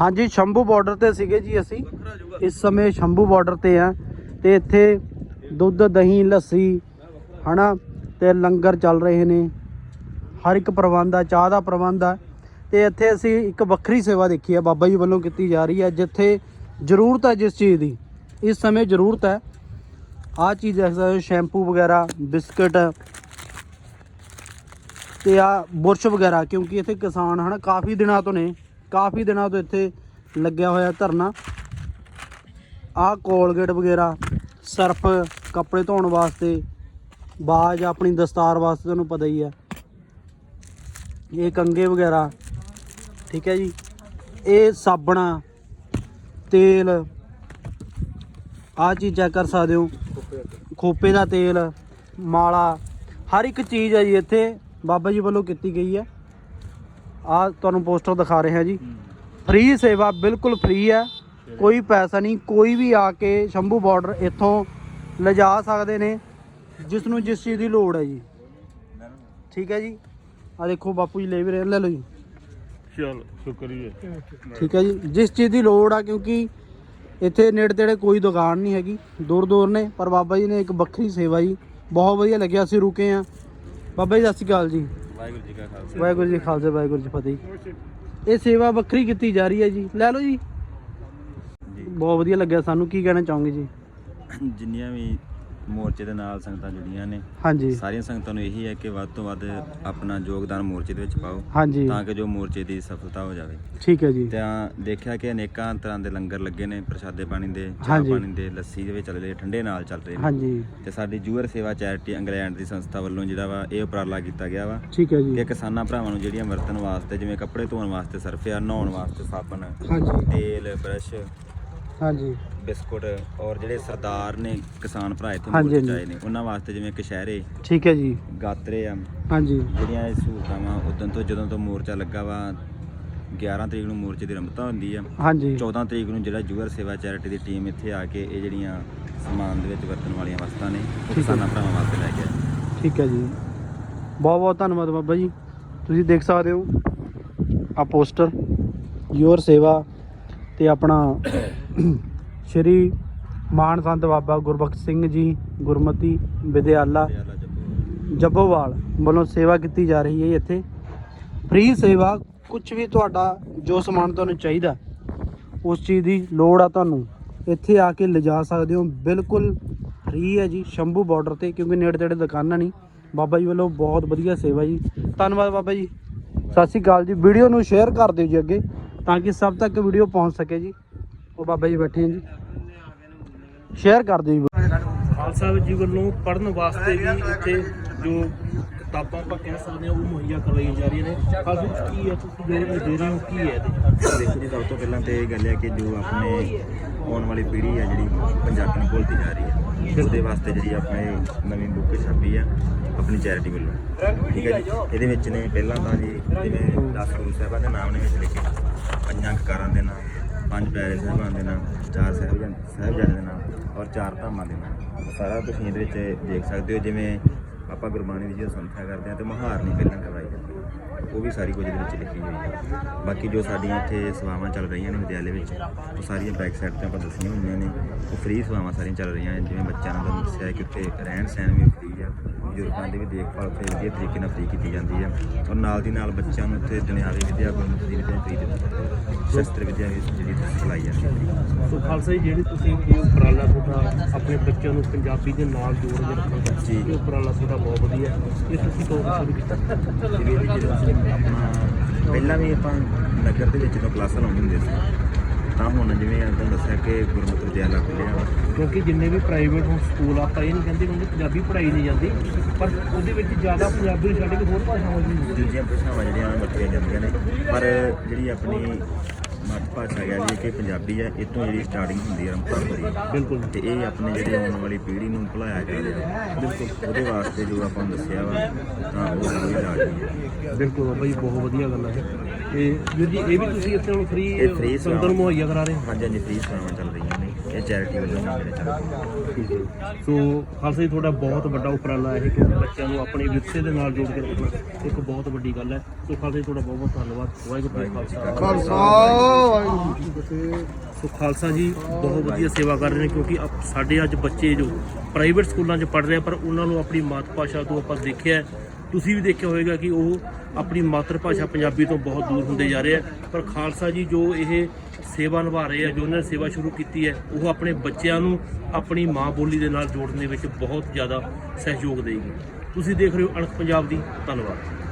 ਹਾਂਜੀ, ਸ਼ੰਭੂ ਬਾਰਡਰ ਤੇ ਸੀਗੇ ਜੀ ਅਸੀਂ। ਇਸ ਸਮੇਂ ਸ਼ੰਭੂ ਬਾਰਡਰ ਤੇ ਆ। ਤੇ ਇੱਥੇ ਦੁੱਧ, ਦਹੀਂ, ਲੱਸੀ, ਹਨਾ, ਤੇ ਲੰਗਰ ਚੱਲ ਰਹੇ ਨੇ। ਹਰ ਇੱਕ ਪ੍ਰਬੰਧ ਆ, ਚਾਹ ਦਾ ਪ੍ਰਬੰਧ ਆ। ਤੇ ਇੱਥੇ ਅਸੀਂ ਇੱਕ ਵੱਖਰੀ ਸੇਵਾ ਦੇਖੀ ਹੈ ਬਾਬਾ ਜੀ ਵੱਲੋਂ ਕੀਤੀ ਜਾ ਰਹੀ ਹੈ ਜਿੱਥੇ ਜ਼ਰੂਰਤ ਹੈ ਜਿਸ ਚੀਜ਼ ਦੀ। ਇਸ ਸਮੇਂ ਜ਼ਰੂਰਤ ਹੈ ਆਹ ਚੀਜ਼ ਦੇਖ ਸਕਦੇ ਹੋ ਸ਼ੈਂਪੂ ਵਗੈਰਾ, ਬਿਸਕਟ, ਤੇ ਆ ਬੁਰਸ਼ ਵਗੈਰਾ, ਕਿਉਂਕਿ ਇੱਥੇ ਕਿਸਾਨ ਹਨਾ ਕਾਫੀ ਦਿਨਾਂ ਤੋਂ ਨੇ। ਕਾਫੀ ਦਿਨਾਂ ਤੋਂ ਇੱਥੇ ਲੱਗਿਆ ਹੋਇਆ ਧਰਨਾ। ਆਹ ਕੋਲਗੇਟ ਵਗੈਰਾ, ਸਰਫ ਕੱਪੜੇ ਧੋਣ ਵਾਸਤੇ, ਬਾਜ ਆਪਣੀ ਦਸਤਾਰ ਵਾਸਤੇ ਤੁਹਾਨੂੰ ਪਤਾ ਹੀ ਹੈ। ਇਹ ਕੰਗੇ ਵਗੈਰਾ, ਠੀਕ ਹੈ ਜੀ। ਇਹ ਸਾਬਣਾ, ਤੇਲ, ਆਹ ਚੀਜ਼ ਚੈੱਕ ਕਰ ਸਕਦੇ ਹੋ। ਖੋਪੇ ਦਾ ਤੇਲ, ਮਾਲਾ, ਹਰ ਇੱਕ ਚੀਜ਼ ਹੈ ਜੀ ਇੱਥੇ ਬਾਬਾ ਜੀ ਵੱਲੋਂ ਕੀਤੀ ਗਈ ਹੈ। ਆ ਤੁਹਾਨੂੰ ਪੋਸਟਰ ਦਿਖਾ ਰਹੇ ਹਾਂ ਜੀ। ਫ੍ਰੀ ਸੇਵਾ ਬਿਲਕੁਲ ਫ੍ਰੀ ਹੈ। ਕੋਈ ਪੈਸਾ ਨਹੀਂ ਕੋਈ ਵੀ ਆ ਕੇ ਸ਼ੰਭੂ ਬਾਰਡਰ ਇੱਥੋਂ ਲਿਜਾ ਸਕਦੇ ਨੇ ਜਿਸ ਨੂੰ ਜਿਸ ਚੀਜ਼ ਦੀ ਲੋੜ ਹੈ ਜੀ। ਠੀਕ ਹੈ ਜੀ। ਆ ਦੇਖੋ ਬਾਪੂ ਜੀ ਲੈ ਵੀ ਰਹੇ ਲੈ ਲਓ ਜੀ। ਚਲ ਸ਼ੁਕਰੀਆ। ਠੀਕ ਹੈ ਜੀ। ਜਿਸ ਚੀਜ਼ ਦੀ ਲੋੜ ਆ ਕਿਉਂਕਿ ਇੱਥੇ ਨੇੜੇ ਤੇੜੇ ਕੋਈ ਦੁਕਾਨ ਨਹੀਂ ਹੈਗੀ ਦੂਰ ਦੂਰ ਨੇ ਪਰ ਬਾਬਾ ਜੀ ਨੇ ਇੱਕ ਵੱਖਰੀ ਸੇਵਾ ਜੀ। ਬਹੁਤ ਵਧੀਆ ਲੱਗਿਆ ਅਸੀਂ ਰੁਕੇ ਆ ਬਾਬਾ ਜੀ ਸਤਿ ਸ਼੍ਰੀ ਅਕਾਲ ਜੀ। ਵਾਹਿਗੁਰੂ ਜੀ ਕਾ ਖਾਲਸਾ। ਵਾਹਿਗੁਰੂ ਜੀ ਖਾਲਸਾ ਵਾਹਿਗੁਰੂ ਜੀ ਫਤਿਹ ਇਹ ਸੇਵਾ ਵੱਖਰੀ ਕੀਤੀ ਜਾ ਰਹੀ ਹੈ ਜੀ। ਲੈ ਲਓ ਜੀ। ਬਹੁਤ ਵਧੀਆ ਲੱਗਿਆ ਸਾਨੂੰ। ਕੀ ਕਹਿਣਾ ਚਾਹੋਗੇ ਜੀ? ਜਿੰਨੀਆਂ ਵੀ ਮੋਰਚੇ ਦੇ ਨਾਲ ਸੰਗਤਾਂ ਜੁੜੀਆਂ ਨੇ। ਹਾਂਜੀ। ਸਾਰੀਆਂ ਸੰਗਤਾਂ ਨੂੰ ਇਹੀ ਹੈ ਕਿ ਵੱਧ ਤੋਂ ਵੱਧ ਆਪਣਾ ਯੋਗਦਾਨ ਮੋਰਚੇ ਦੇ ਵਿੱਚ ਪਾਓ ਹਾਂਜੀ। ਤਾਂ ਕਿ ਜੋ ਮੋਰਚੇ ਦੀ ਸਫਲਤਾ ਹੋ ਜਾਵੇ। ਠੀਕ ਹੈ ਜੀ। ਤਾਂ ਦੇਖਿਆ ਕਿ ਅਨੇਕਾਂ ਤਰ੍ਹਾਂ ਦੇ ਲੰਗਰ ਲੱਗੇ ਨੇ ਪ੍ਰਸ਼ਾਦੇ ਪਾਣੀ ਦੇ ਚਾਹ ਹਾਂਜੀ। ਪਾਣੀ ਦੇ ਲੱਸੀ ਦੇ ਵਿੱਚ ਚੱਲ ਰਹੇ ਠੰਡੇ ਨਾਲ ਚੱਲ ਰਹੇ ਨੇ। ਹਾਂਜੀ। ਤੇ ਸਾਡੀ ਜੂਅਰ ਸੇਵਾ ਚੈਰਿਟੀ ਇੰਗਲੈਂਡ ਦੀ ਸੰਸਥਾ ਵੱਲੋਂ ਜਿਹੜਾ ਵਾ ਇਹ ਉਪਰਾਲਾ ਕੀਤਾ ਗਿਆ ਵਾ। ਠੀਕ ਹੈ ਕਿ ਜੀ ਕਿਸਾਨਾਂ ਭਰਾਵਾਂ ਨੂੰ ਜਿਹੜੀਆਂ ਵਰਤਣ ਵਾਸਤੇ ਜਿਵੇਂ ਕੱਪੜੇ ਧੋਣ ਵਾਸਤੇ ਸਰਫ ਆ ਨਹਾਉਣ ਵਾਸਤੇ ਸਾਬਣ ਹਾਂਜੀ। ਤੇਲ ਬ੍ਰਸ਼ ਹਾਂਜੀ। ਬਿਸਕੁਟ ਔਰ ਜਿਹੜੇ ਸਰਦਾਰ ਨੇ ਕਿਸਾਨ ਭਰਾ ਇੱਥੇ ਹਾਂਜੀ, ਮੋਰਚੇ 'ਚ ਹਾਂਜੀ। ਆਏ ਨੇ ਉਹਨਾਂ ਵਾਸਤੇ ਜਿਵੇਂ ਕਸ਼ਹਿਰੇ ਠੀਕ ਹੈ ਜੀ। ਗਾਤਰੇ ਆ ਹਾਂਜੀ। ਜਿਹੜੀਆਂ ਇਹ ਸਹੂਲਤਾਂ ਵਾ ਉਦੋਂ ਤੋਂ ਜਦੋਂ ਤੋਂ ਮੋਰਚਾ ਲੱਗਾ ਵਾ 11 ਤਰੀਕ ਨੂੰ ਮੋਰਚੇ ਦੀ ਰੰਭਤਾ ਹੁੰਦੀ ਆ। ਹਾਂਜੀ। 14 ਤਰੀਕ ਨੂੰ ਜਿਹੜਾ ਜੂਅਰ ਸੇਵਾ ਚੈਰਿਟੀ ਦੀ ਟੀਮ ਇੱਥੇ ਆ ਕੇ ਇਹ ਜਿਹੜੀਆਂ ਸਮਾਨ ਦੇ ਵਿੱਚ ਵਰਤਣ ਵਾਲੀਆਂ ਵਸਤਾਂ ਨੇ ਉਹ ਹੈ। ਕਿਸਾਨਾਂ ਭਰਾਵਾਂ ਵਾਸਤੇ ਲੈ ਕੇ ਆਏ। ਠੀਕ ਹੈ ਜੀ। ਬਹੁਤ ਬਹੁਤ ਧੰਨਵਾਦ ਬਾਬਾ ਜੀ। ਤੁਸੀਂ ਦੇਖ ਸਕਦੇ ਹੋ ਆ ਪੋਸਟਰ ਯੋਰ ਸੇਵਾ ਤੇ ਆਪਣਾ ਸ਼੍ਰੀ ਮਾਨ ਸੰਤ ਬਾਬਾ ਗੁਰਬਖਸ਼ ਸਿੰਘ ਜੀ, ਗੁਰਮਤੀ ਵਿਦਿਆਲਾ ਤੇ ਜੱਬੋਵਾਲ ਵੱਲੋਂ ਸੇਵਾ ਕੀਤੀ ਜਾ ਰਹੀ ਹੈ ਇੱਥੇ। ਫ੍ਰੀ ਸੇਵਾ ਕੁਝ ਵੀ ਤੁਹਾਡਾ ਜੋ ਸਮਾਨ ਤੁਹਾਨੂੰ ਚਾਹੀਦਾ, ਉਸ ਚੀਜ਼ ਦੀ ਲੋੜ ਆ ਤੁਹਾਨੂੰ। ਇੱਥੇ ਆ ਕੇ ਲਿਜਾ ਸਕਦੇ ਹੋ। ਬਿਲਕੁਲ ਫ੍ਰੀ ਹੈ ਜੀ, ਸ਼ੰਭੂ ਬਾਰਡਰ ਤੇ, ਕਿਉਂਕਿ ਨੇੜੇ ਤੇੜੇ ਦੁਕਾਨਾਂ ਨਹੀਂ ਬਾਬਾ ਜੀ ਵੱਲੋਂ ਬਹੁਤ ਵਧੀਆ ਸੇਵਾ ਜੀ। ਧੰਨਵਾਦ ਬਾਬਾ ਜੀ। ਸਤਿ ਸ਼੍ਰੀ ਅਕਾਲ ਜੀ। ਵੀਡੀਓ ਨੂੰ ਸ਼ੇਅਰ ਕਰ ਦਿਓ ਜੀ ਅੱਗੇ, ਤਾਂ ਕਿ ਸਭ ਤੱਕ ਵੀਡੀਓ ਪਹੁੰਚ ਸਕੇ ਜੀ। ਉਹ ਬਾਬਾ ਜੀ ਬੈਠੇ ਜੀ। ਸ਼ੇਅਰ ਕਰ ਦਿਓ ਜੀ। ਖਾਲਸਾ ਜੀ ਵੱਲੋਂ ਪੜਨ ਵਾਸਤੇ ਵੀ ਇੱਥੇ ਜੋ ਕਿਤਾਬਾਂ ਆਪਾਂ ਕਹਿ ਸਕਦੇ ਹਾਂ ਉਹ ਮੁਹੱਈਆ ਕਰਵਾਈਆਂ ਜਾ ਰਹੀਆਂ ਨੇ। ਖਾਲਸਾ ਜੀ ਕੀ ਹੈ? ਤੁਸੀਂ ਜੋ ਇਹ ਦੇ ਰਹੇ ਹੋ ਕੀ ਹੈ ਦੇਖੋ ਜੀ ਸਭ ਤੋਂ ਪਹਿਲਾਂ ਤੇ ਇਹ ਗੱਲ ਹੈ ਕਿ ਜੋ ਆਪਣੇ ਆਉਣ ਵਾਲੀ ਪੀੜ੍ਹੀ ਹੈ ਜਿਹੜੀ ਪੰਜਾਬੀ ਨੂੰ ਭੁੱਲਦੀ ਜਾ ਰਹੀ ਹੈ ਇਸ ਦੇ ਵਾਸਤੇ ਜਿਹੜੀ ਆਪਣੇ ਨਵੀਂ ਬੁੱਕ ਛਪੀ ਆ ਆਪਣੀ ਚੈਰਿਟੀ ਵੱਲੋਂ। ਠੀਕ ਹੈ ਜੀ? ਇਹਦੇ ਵਿੱਚ ਨੇ ਪਹਿਲਾਂ ਤਾਂ ਜੀ ਜਿਵੇਂ 10 ਗੁਰੂ ਸਾਹਿਬਾਂ ਦੇ ਨਾਮ ਨੇ ਵਿੱਚ ਲਿਖੇ ਪੰਜਾਂ ਕਕਾਰਾਂ ਦੇ ਨਾਮ। ਪੰਜ ਪਿਆਰੇ ਸਾਹਿਬਾਨ ਦੇ ਨਾਮ ਚਾਰ ਸਾਹਿਬਜ਼ਾਦ ਸਾਹਿਬਜ਼ਾਦੇ ਦੇ ਨਾਮ ਔਰ ਚਾਰ ਧਾਮਾਂ ਦੇ ਨਾਮ ਸਾਰਾ ਤੁਸੀਂ ਇਹਦੇ ਵਿੱਚ ਦੇਖ ਸਕਦੇ ਹੋ, ਜਿਵੇਂ ਆਪਾਂ ਗੁਰਬਾਣੀ ਦੀ ਜਦੋਂ ਸੰਥਿਆ ਕਰਦੇ ਹਾਂ ਤੇ ਮਹਾਰਨੀ ਪਹਿਲਾਂ ਕਰਵਾਈ ਜਾਂਦੀ। ਹੈ ਉਹ ਵੀ ਸਾਰੀ ਕੁਝ ਇਹਦੇ ਵਿੱਚ ਲਿਖੀ ਹੋਈ ਹੈ। ਬਾਕੀ ਜੋ ਸਾਡੀਆਂ ਇੱਥੇ ਸੇਵਾਵਾਂ ਚੱਲ ਰਹੀਆਂ ਨੇ ਵਿਦਿਆਲੇ ਵਿੱਚ, ਉਹ ਸਾਰੀਆਂ ਬੈਕ ਸਾਈਡ ਤੇ ਆਪਾਂ ਦੱਸੀਆਂ ਹੋਈਆਂ ਨੇ। ਉਹ ਫ੍ਰੀ ਸੇਵਾਵਾਂ ਸਾਰੀਆਂ ਚੱਲ ਰਹੀਆਂ ਨੇ, ਜਿਵੇਂ ਬੱਚਿਆਂ ਨੂੰ ਤੁਹਾਨੂੰ ਦੱਸਿਆ ਕਿ ਉੱਥੇ ਰਹਿਣ ਸਹਿਣ ਵੀ ਬਜ਼ੁਰਗਾਂ ਦੀ ਵੀ ਦੇਖਭਾਲ ਉੱਥੇ ਵਧੀਆ ਤਰੀਕੇ ਨਾਲ ਫ੍ਰੀ ਕੀਤੀ ਜਾਂਦੀ ਆ ਔਰ ਨਾਲ ਦੀ ਨਾਲ ਬੱਚਿਆਂ ਨੂੰ ਉੱਥੇ ਦੁਨਿਆਵੀ ਵਿਦਿਆ ਗੁਰਮਤਿ ਦੀ ਵਿਦਿਆ ਫ੍ਰੀ ਦਿੱਤੀ ਜਾਂਦੀ ਹੈ ਸ਼ਸਤਰ ਵਿਦਿਆ ਵੀ ਜਿਹੜੀ ਸਿਖਲਾਈ ਜਾਂਦੀ ਹੈ ਸੋ ਖਾਲਸਾ ਜੀ ਜਿਹੜੀ ਤੁਸੀਂ ਇਹ ਉਪਰਾਲਾ ਤੁਹਾਡਾ ਆਪਣੇ ਬੱਚਿਆਂ ਨੂੰ ਪੰਜਾਬੀ ਦੇ ਨਾਲ ਜੋੜ ਕੇ ਰੱਖਣਾ ਜੀ। ਇਹ ਉਪਰਾਲਾ ਤੁਹਾਡਾ ਬਹੁਤ ਵਧੀਆ ਹੈ। ਇਹ ਤੁਸੀਂ ਕਦੋਂ ਸ਼ੁਰੂ ਕੀਤਾ ਜਿਵੇਂ ਵੀ ਅਸੀਂ ਆਪਣਾ ਪਹਿਲਾਂ ਵੀ ਆਪਾਂ ਨਗਰ ਦੇ ਵਿੱਚ ਤਾਂ ਕਲਾਸਾਂ ਲਾਉਂਦੇ ਹੁੰਦੇ ਸੀ ਤਾਂ ਹੁਣ ਜਿਵੇਂ ਤੁਹਾਨੂੰ ਦੱਸਿਆ ਕਿ ਗੁਰਮਤਿ ਵਿਦਿਆਲਾ ਖੁੱਲਿਆ ਵਾ ਕਿਉਂਕਿ ਜਿੰਨੇ ਵੀ ਪ੍ਰਾਈਵੇਟ ਹੁਣ ਸਕੂਲ ਆਪਾਂ ਇਹ ਨਹੀਂ ਕਹਿੰਦੇ ਕਿ ਪੰਜਾਬੀ ਪੜ੍ਹਾਈ ਨਹੀਂ ਜਾਂਦੀ ਪਰ ਉਹਦੇ ਵਿੱਚ ਜ਼ਿਆਦਾ ਪੰਜਾਬੀ ਨੂੰ ਛੱਡ ਕੇ ਹੋਰ ਭਾਸ਼ਾਵਾਂ ਵੀ ਨੇ। ਦੂਜੀਆਂ ਭਾਸ਼ਾਵਾਂ ਜਿਹੜੀਆਂ ਵਰਤੀਆਂ ਜਾਂਦੀਆਂ ਨੇ। ਪਰ ਜਿਹੜੀ ਆਪਣੀ ਮਾਤ ਭਾਸ਼ਾ ਹੈ ਜਿਹੜੀ ਕਿ ਪੰਜਾਬੀ ਹੈ ਇਹ ਤੋਂ ਜਿਹੜੀ ਸਟਾਰਟਿੰਗ ਹੁੰਦੀ ਹੈ ਰੰਪਾ ਬਿਲਕੁਲ। ਤੇ ਇਹ ਆਪਣੇ ਜਿਹੜੇ ਆਉਣ ਵਾਲੀ ਪੀੜ੍ਹੀ ਨੂੰ ਭੁਲਾਇਆ ਜਾਵੇ ਬਿਲਕੁਲ। ਉਹਦੇ ਵਾਸਤੇ ਜੋ ਆਪਾਂ ਦੱਸਿਆ ਵਾ ਤਾਂ ਉਹ ਜ਼ਰੂਰੀ ਲਾਜ਼ਮੀ ਹੈ ਬਿਲਕੁਲ ਬਾਬਾ ਜੀ ਬਹੁਤ ਵਧੀਆ ਗੱਲ ਹੈ ਤੇ ਵੀਰ ਜੀ ਇਹ ਵੀ ਤੁਸੀਂ ਇੱਥੇ ਹੁਣ ਫ੍ਰੀ ਇਹ free ਸੰਗਤ ਨੂੰ ਮੁਹੱਈਆ ਕਰਾ ਰਹੇ ਹੋ? ਹਾਂਜੀ ਹਾਂਜੀ ਫ੍ਰੀ ਸੇਵਾਵਾਂ ਚੱਲ ਰਹੀਆਂ ਨੇ। ਇਹ ਚੈਰਿਟੀ ਵੱਲੋਂ ਚੱਲਦੇ ਠੀਕ ਹੈ। ਜੀ। ਸੋ ਖਾਲਸਾ ਜੀ ਤੁਹਾਡਾ ਬਹੁਤ ਵੱਡਾ ਉਪਰਾਲਾ ਹੈ ਕਿਉਂਕਿ ਬੱਚਿਆਂ ਨੂੰ ਆਪਣੇ ਵਿਰਸੇ ਦੇ ਨਾਲ ਜੋੜ ਕੇ ਰੱਖਣਾ ਇੱਕ ਬਹੁਤ ਵੱਡੀ ਗੱਲ ਹੈ। ਸੋ ਖਾਲਸਾ ਜੀ ਤੁਹਾਡਾ ਬਹੁਤ ਬਹੁਤ ਧੰਨਵਾਦ। ਵਾਹਿਗੁਰੂ ਜੀ ਕਾ ਖਾਲਸਾ। ਖਾਲਸਾ। ਸੋ ਖਾਲਸਾ ਜੀ ਬਹੁਤ ਵਧੀਆ ਸੇਵਾ ਕਰ ਰਹੇ ਨੇ ਕਿਉਂਕਿ ਅਪ- ਸਾਡੇ ਅੱਜ ਬੱਚੇ ਜੋ ਪ੍ਰਾਈਵੇਟ ਸਕੂਲਾਂ 'ਚ ਪੜ੍ਹ ਰਹੇ ਆ ਪਰ ਉਹਨਾਂ ਨੂੰ ਆਪਣੀ ਮਾਤ ਭਾਸ਼ਾ ਤੋਂ ਆਪਾਂ ਦੇਖਿਆ ਹੈ, ਤੁਸੀਂ ਵੀ ਦੇਖਿਆ ਹੋਵੇਗਾ ਕਿ ਉਹ ਆਪਣੀ ਮਾਤਰ ਭਾਸ਼ਾ ਪੰਜਾਬੀ ਤੋਂ ਬਹੁਤ ਦੂਰ ਹੁੰਦੇ ਜਾ ਰਹੇ ਆ। ਪਰ ਖਾਲਸਾ ਜੀ ਜੋ ਇਹ ਸੇਵਾ ਨਿਭਾ ਰਹੇ ਆ, ਜੋ ਉਹਨਾਂ ਨੇ ਸੇਵਾ ਸ਼ੁਰੂ ਕੀਤੀ ਹੈ, ਉਹ ਆਪਣੇ ਬੱਚਿਆਂ ਨੂੰ ਆਪਣੀ ਮਾਂ ਬੋਲੀ ਦੇ ਨਾਲ ਜੋੜਨ ਦੇ ਵਿੱਚ ਬਹੁਤ ਜ਼ਿਆਦਾ ਸਹਿਯੋਗ ਦੇਗੀ। ਤੁਸੀਂ ਦੇਖ ਰਹੇ ਹੋ ਅਣਖ ਪੰਜਾਬ ਦੀ, ਧੰਨਵਾਦ।